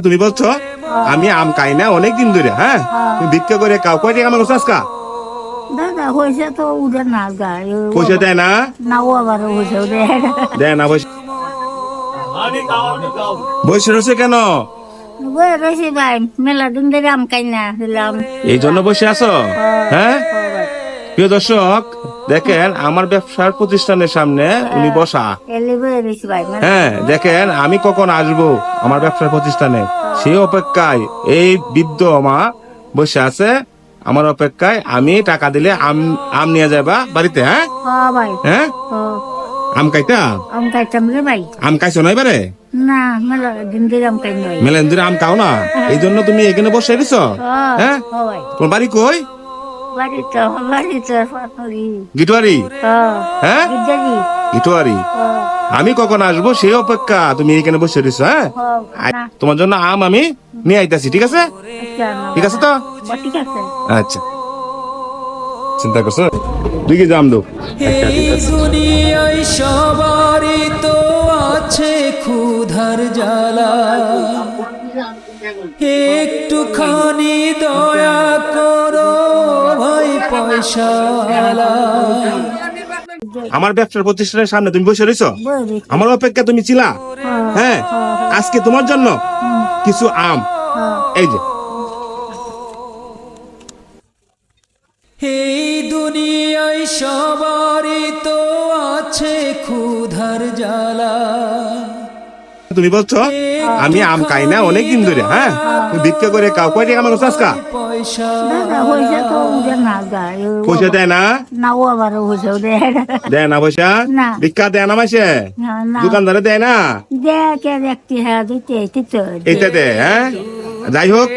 তুমি বলছো? আমি আম খাই না অনেক দিন ধরে হ্যাঁ? তুমি ভিক্ষা করে কাউ কয় টাকা আমার কাছে আজকা? দাদা হয়েছে তো ওদের না গায়ে পয়সা দেয় না? না ও আবার হয়েছে দেয়। না পয়সা। বসে রয়েছে কেন? রয়েছে ভাই মেলা দিন ধরে আম খাই না দিলাম। এই জন্য বসে আছো? হ্যাঁ? প্রিয় দর্শক দেখেন আমার ব্যবসার প্রতিষ্ঠানের সামনে উনি বসা। রয়েছে ভাই মেলা হ্যাঁ দেখেন আমি কখন আসব আমার ব্যবসার প্রতিষ্ঠানে? সেই অপেক্ষায় এই বৃদ্ধ মা বসে আছে আমার অপেক্ষায় আমি টাকা দিলে আম আম নিয়ে যাবা বাড়িতে হ্যাঁ? হ্যাঁ হ্যাঁ? হ্যাঁ। আম খাইতা? আম রে ভাই। আম খাইছো না এবারে? না মেলা দিন ধরে আম নয় মেলেন ধরে আম খাও না? এই জন্য তুমি এখানে বসে দিছ হ্যাঁ হ্যাঁ? হ্যাঁ তোমার বাড়ি কই? বাড়িতে বাড়িতে পাতলি গিটুয়ারি হ্যাঁ হ্যাঁ? গিটুয়ারি হ্যাঁ। আমি কখন আসব সেই অপেক্ষা তুমি এখানে বসে দিছ হ্যাঁ? হ্যাঁ তোমার জন্য আম আমি নিয়ে আইতাছি ঠিক আছে? আচ্ছা ঠিক আছে তো? ঠিক আছে। আচ্ছা। চিন্তা করছ? দুই কেজি আম দো দুনিয়ায় সবারই তো আছে ক্ষুধার জ্বালা। একটুখানি পয়সা আমার ব্যবসার প্রতিষ্ঠানের সামনে তুমি বসে রয়েছো আমার অপেক্ষা তুমি ছিলা? হ্যাঁ আজকে তোমার জন্য কিছু আম। এই যে। এই দুনিয়ায় সবারই তো আছে ক্ষুধার জ্বালা। তুমি বলছো? আমি আম খাই না অনেক দিন ধরে হ্যাঁ? তুমি ভিক্ষা করে কাউ কয় টাকা আমার কাছে আজকা? পয়সা। দেয় না? দেয়। না পয়সা? ভিক্ষা দেয় না মাসে? না না। দোকানদারে দেয় না? হ্যাঁ এইটা দে হ্যাঁ? যাই হোক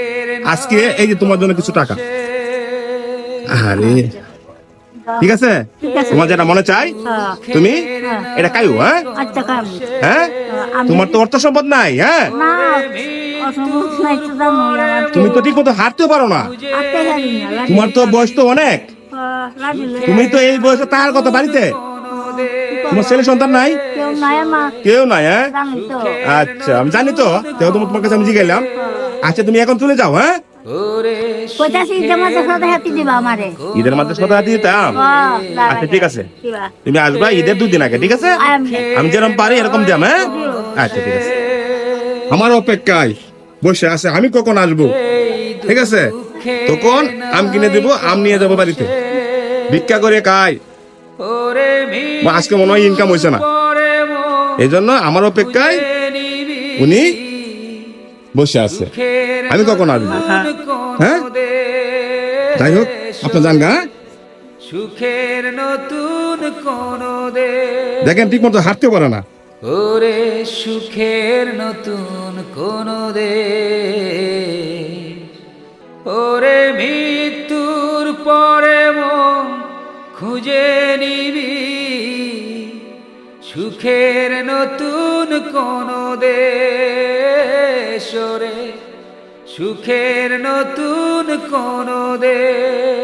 আজকে এই যে তোমার জন্য কিছু টাকা। আরে ঠিক আছে? তোমার যেটা মনে চাই হ্যাঁ। তুমি এটা খাইও হ্যাঁ? আচ্ছা হ্যাঁ? তোমার তো অর্থ সম্পদ নাই হ্যাঁ? তুমি তো ঠিক মতো হাঁটতেও পারো না। তোমার তো বয়স তো অনেক। তুমি তো এই বয়সে তার কথা বাড়িতে। তোমার ছেলে সন্তান নাই? কেউ নাই হ্যাঁ? আচ্ছা আমি জানি তো। তোমার কাছে আমি জিগাইলাম। আচ্ছা তুমি এখন চলে যাও হ্যাঁ? ঈদের মাঝে সদা হাতে দিতাম। আচ্ছা ঠিক আছে। তুমি আসবা ঈদের দুদিন আগে ঠিক আছে. আমি যেরকম পারি এরকম দাম হ্যাঁ? আচ্ছা ঠিক আছে। আমার অপেক্ষায় বসে আছে আমি কখন আসব? ঠিক আছে? তখন আম কিনে দেবো আম নিয়ে যাব বাড়িতে। ভিক্ষা করে খাই। ওরে আজকে মনে হয় ইনকাম হয়েছে না। এই জন্য আমার অপেক্ষায় উনি বসে আছে। আমি কখন আসব? হ্যাঁ? যাই হোক আপনার জান গা হ্যাঁ? সুখের নতুন কোন দে দেখেন ঠিক মতো হাঁটতেও পারে না। ওরে সুখের নতুন কোন দে ওরে মৃত্যুর পরে মন খুঁজে নিবি। সুখের নতুন কোন দেশ। ওরে সুখের নতুন কোন দেশ।